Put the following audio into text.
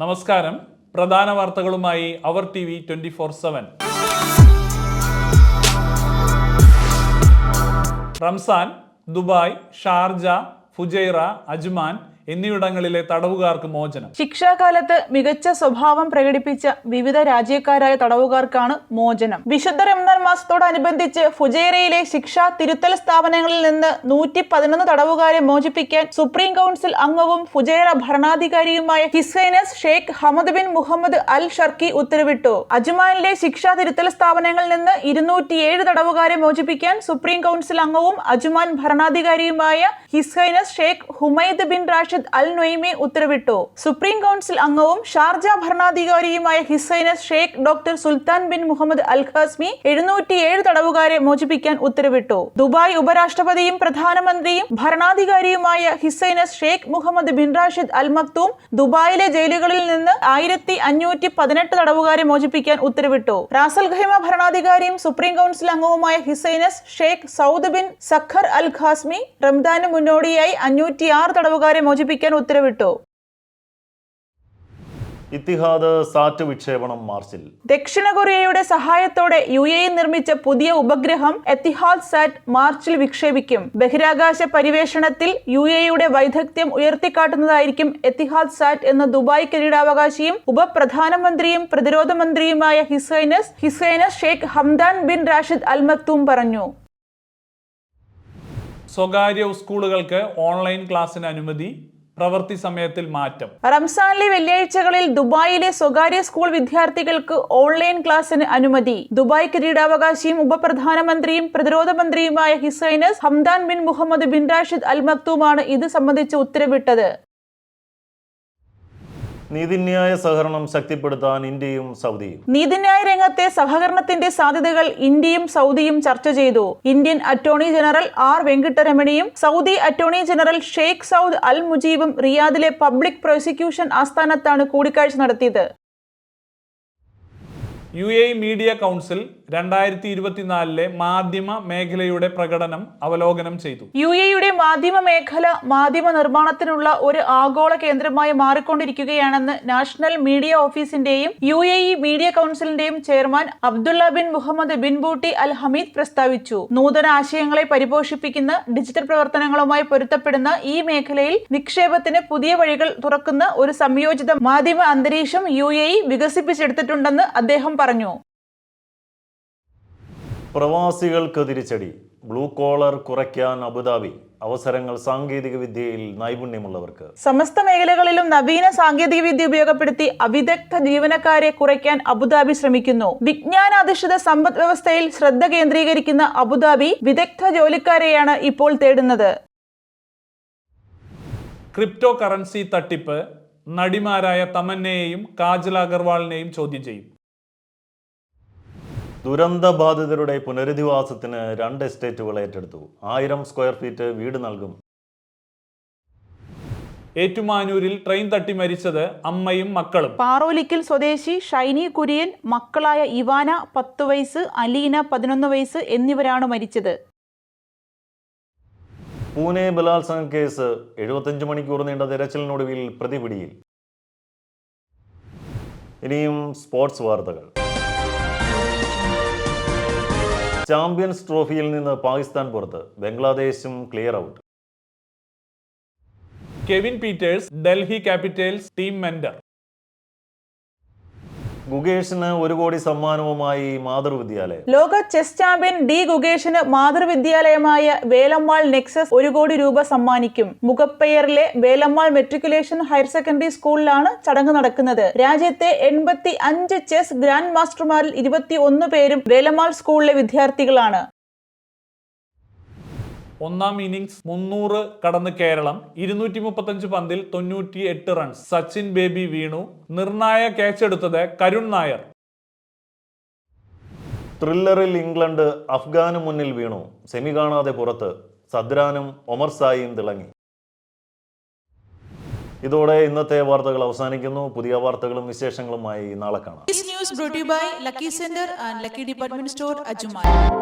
നമസ്കാരം. പ്രധാന വാർത്തകളുമായി അവർ T V twenty four seven. Ramzan Dubai Sharjah Fujairah Ajman എന്നിവിടങ്ങളിലെ തടവുകാർക്ക് മോചനം. ശിക്ഷാകാലത്ത് മികച്ച സ്വഭാവം പ്രകടിപ്പിച്ച വിവിധ രാജ്യക്കാരായ തടവുകാർക്കാണ് മോചനം. വിശുദ്ധ റംസാൻ മാസത്തോടനുബന്ധിച്ച് ഫുജൈറയിലെ ശിക്ഷാ തിരുത്തൽ സ്ഥാപനങ്ങളിൽ നിന്ന് നൂറ്റി പതിനൊന്ന് തടവുകാരെ മോചിപ്പിക്കാൻ സുപ്രീം കൗൺസിൽ അംഗവും Fujairah ഭരണാധികാരിയുമായ His Highness Sheikh Hamad bin Mohammed Al Sharqi ഉത്തരവിട്ടു. അജ്മാനിലെ ശിക്ഷാ തിരുത്തൽ സ്ഥാപനങ്ങളിൽ നിന്ന് ഇരുന്നൂറ്റിയേഴ് തടവുകാരെ മോചിപ്പിക്കാൻ സുപ്രീം കൗൺസിൽ അംഗവും Ajman ഭരണാധികാരിയുമായ His Highness Sheikh Humaid bin Rashid Al Nuaimi ഉത്തരവിട്ടു. സുപ്രീം കൗൺസിൽ അംഗവും Sharjah ഭരണാധികാരിയുമായ His Highness Sheikh doctor Sultan bin Mohammed Al Qasimi എഴുന്നൂറ്റിയേഴ് തടവുകാരെ മോചിപ്പിക്കാൻ ഉത്തരവിട്ടു. ദുബായ് ഉപരാഷ്ട്രപതിയും പ്രധാനമന്ത്രിയും ഭരണാധികാരിയുമായ His Highness Sheikh Mohammed bin Rashid Al Maktoum ദുബായിലെ ജയിലുകളിൽ നിന്ന് ആയിരത്തി അഞ്ഞൂറ്റി പതിനെട്ട് തടവുകാരെ മോചിപ്പിക്കാൻ ഉത്തരവിട്ടു. റാസൽ ഖൈമ ഭരണാധികാരിയും സുപ്രീം കൗൺസിൽ അംഗവുമായ His Highness Sheikh Saud bin Saqr Al Qasimi Ramadan മുന്നോടിയായി അഞ്ഞൂറ്റിയാറ് തടവുകാരെ മോചിപ്പിക്കാൻ ഉത്തരവിട്ടു. ഇത്തിഹാദ് സാറ്റ് വിക്ഷേപണം മാർച്ചിൽ. ദക്ഷിണ കൊറിയയുടെ സഹായത്തോടെ യു എ നിർമ്മിച്ച പുതിയ ഉപഗ്രഹം എത്തിഹാദ് സാറ്റ് മാർച്ചിൽ വിക്ഷേപിക്കും. ബഹിരാകാശ പരിവേഷണത്തിൽ യു എയുടെ വൈദഗ്ധ്യം ഉയർത്തിക്കാട്ടുന്നതായിരിക്കും എത്തിഹാദ് സാറ്റ് എന്ന ദുബായ് കിരീടാവകാശിയും ഉപപ്രധാനമന്ത്രിയും പ്രതിരോധ മന്ത്രിയുമായ His Highness His Highness Sheikh Hamdan bin Rashid Al Maktoum പറഞ്ഞു. സ്വകാര്യ സ്കൂളുകൾക്ക് ഓൺലൈൻ ക്ലാസ്സിന് അനുമതി പ്രവൃത്തി സമയത്തിൽ മാറ്റം. റംസാനിലെ വെള്ളിയാഴ്ചകളിൽ ദുബായിലെ സ്വകാര്യ സ്കൂൾ വിദ്യാർത്ഥികൾക്ക് ഓൺലൈൻ ക്ലാസ്സിന് അനുമതി. ദുബായ് കിരീടാവകാശിയും ഉപപ്രധാനമന്ത്രിയും പ്രതിരോധ മന്ത്രിയുമായ His Highness Hamdan bin Mohammed bin Rashid Al മക്തൂമാണ് ഇത് സംബന്ധിച്ച് ഉത്തരവിട്ടത്. നീതിന്യായ സഹകരണം ശക്തിപ്പെടുത്താൻ ഇന്ത്യയും സൗദിയും. നീതിന്യായ രംഗത്തെ സഹകരണത്തിന്റെ സാധ്യതകൾ ഇന്ത്യയും സൗദിയും ചർച്ച ചെയ്തു. Indian attorney general R വെങ്കിട്ടരമണിയും Saudi attorney general Sheikh Saud Al മുജീബും റിയാദിലെ പബ്ലിക് പ്രോസിക്യൂഷൻ ആസ്ഥാനത്താണ് കൂടിക്കാഴ്ച നടത്തിയത്. യു എ മീഡിയ കൗൺസിൽ രണ്ടായിരത്തി ഇരുപത്തിനാലിലെ മാധ്യമ മേഖലയുടെ പ്രകടനം അവലോകനം ചെയ്തു. യു എയുടെ മാധ്യമ മേഖല മാധ്യമ നിർമ്മാണത്തിനുള്ള ഒരു ആഗോള കേന്ദ്രമായി മാറിക്കൊണ്ടിരിക്കുകയാണെന്ന് നാഷണൽ മീഡിയ ഓഫീസിന്റെയും U A E media കൗൺസിലിന്റെയും chairman Abdullah bin Mohammed bin Butti Al Hamed പ്രസ്താവിച്ചു. നൂതന ആശയങ്ങളെ പരിപോഷിപ്പിക്കുന്ന ഡിജിറ്റൽ പ്രവർത്തനങ്ങളുമായി പൊരുത്തപ്പെടുന്ന ഈ മേഖലയിൽ നിക്ഷേപത്തിന് പുതിയ വഴികൾ തുറക്കുന്ന ഒരു സംയോജിത മാധ്യമ അന്തരീക്ഷം യു എ ഇ വികസിപ്പിച്ചെടുത്തിട്ടുണ്ടെന്ന് അദ്ദേഹം പറഞ്ഞു. പ്രവാസികൾക്ക് തിരിച്ചടി. ബ്ലൂ കോളർ കുറയ്ക്കാൻ അബുദാബി. അവസരങ്ങൾ സാങ്കേതിക വിദ്യയിൽ നൈപുണ്യമുള്ളവർക്ക്. സമസ്ത മേഖലകളിലും നവീന സാങ്കേതിക വിദ്യ ഉപയോഗപ്പെടുത്തി അവിദഗ്ധ ജീവനക്കാരെ കുറയ്ക്കാൻ അബുദാബി ശ്രമിക്കുന്നു. വിജ്ഞാനാധിഷ്ഠിത സമ്പദ് വ്യവസ്ഥയിൽ ശ്രദ്ധ കേന്ദ്രീകരിക്കുന്ന അബുദാബി വിദഗ്ധ ജോലിക്കാരെയാണ് ഇപ്പോൾ തേടുന്നത്. ക്രിപ്റ്റോ കറൻസി തട്ടിപ്പ് നടിമാരായ തമന്നയെയും കാജൽ അഗർവാളിനെയും ചോദ്യം ചെയ്യും. ദുരന്തബാധിതരുടെ പുനരധിവാസത്തിന് രണ്ട് എസ്റ്റേറ്റുകൾ ഏറ്റെടുത്തു. ആയിരം സ്ക്വയർ ഫീറ്റ് വീട് നൽകും. ഏറ്റുമാനൂരിൽ ട്രെയിൻ തട്ടി മരിച്ചത് അമ്മയും മക്കളും. പാറോലിക്കൽ സ്വദേശി ഷൈനി കുര്യൻ മക്കളായ ഇവാന പത്ത് വയസ്സ് അലീന പതിനൊന്ന് വയസ്സ് എന്നിവരാണ് മരിച്ചത്. പൂനെ ബലാത്സംഗ കേസ് എഴുപത്തഞ്ച് മണിക്കൂർ നീണ്ട തിരച്ചിലിനൊടുവിൽ പ്രതിപിടിയിൽ. ഇനിയും സ്പോർട്സ് വാർത്തകൾ. ചാമ്പ്യൻസ് ട്രോഫിയിൽ നിന്ന് പാകിസ്ഥാൻ പുറത്ത് ബംഗ്ലാദേശും clear out Kevin Pietersen Delhi Capitals team mentor ഗുഗേഷിന് ഒരു കോടി സമ്മാനവുമായി മാതൃവിദ്യാലയം. ലോക ചെസ് ചാമ്പ്യൻ ഡി ഗുഗേഷിന് മാതൃവിദ്യാലയമായ വേലമ്മാൾ നെക്സസ് ഒരു കോടി രൂപ സമ്മാനിക്കും. മുഖപ്പയറിലെ വേലമ്മാൾ മെട്രിക്കുലേഷൻ ഹയർ സെക്കൻഡറി സ്കൂളിലാണ് ചടങ്ങ് നടക്കുന്നത്. രാജ്യത്തെ എൺപത്തി അഞ്ച് ചെസ് ഗ്രാൻഡ് മാസ്റ്റർമാരിൽ ഇരുപത്തി ഒന്ന് പേരും വേലമ്മാൾ സ്കൂളിലെ വിദ്യാർത്ഥികളാണ്. ഒന്നാം ഇന്നിംഗ്സ് മുന്നൂറ് കടന്ന് കേരളം ഇരുന്നൂറ്റി മുപ്പത്തഞ്ച് പന്തിൽ തൊണ്ണൂറ്റി എട്ട് റൺസ് സച്ചിൻ ബേബി വീണു. നിർണായ ക്യാച്ച് എടുത്തത് കരുൺ നായർ. ത്രില്ലറിൽ ഇംഗ്ലണ്ട് അഫ്ഗാന് മുന്നിൽ വീണു. സെമി കാണാതെ പുറത്ത്. സദ്രാനും ഒമർ സായിയും തിളങ്ങി. ഇതോടെ ഇന്നത്തെ വാർത്തകൾ അവസാനിക്കുന്നു. പുതിയ വാർത്തകളും വിശേഷങ്ങളുമായി നാളെ കാണാം. This news brought Lucky department store Lucky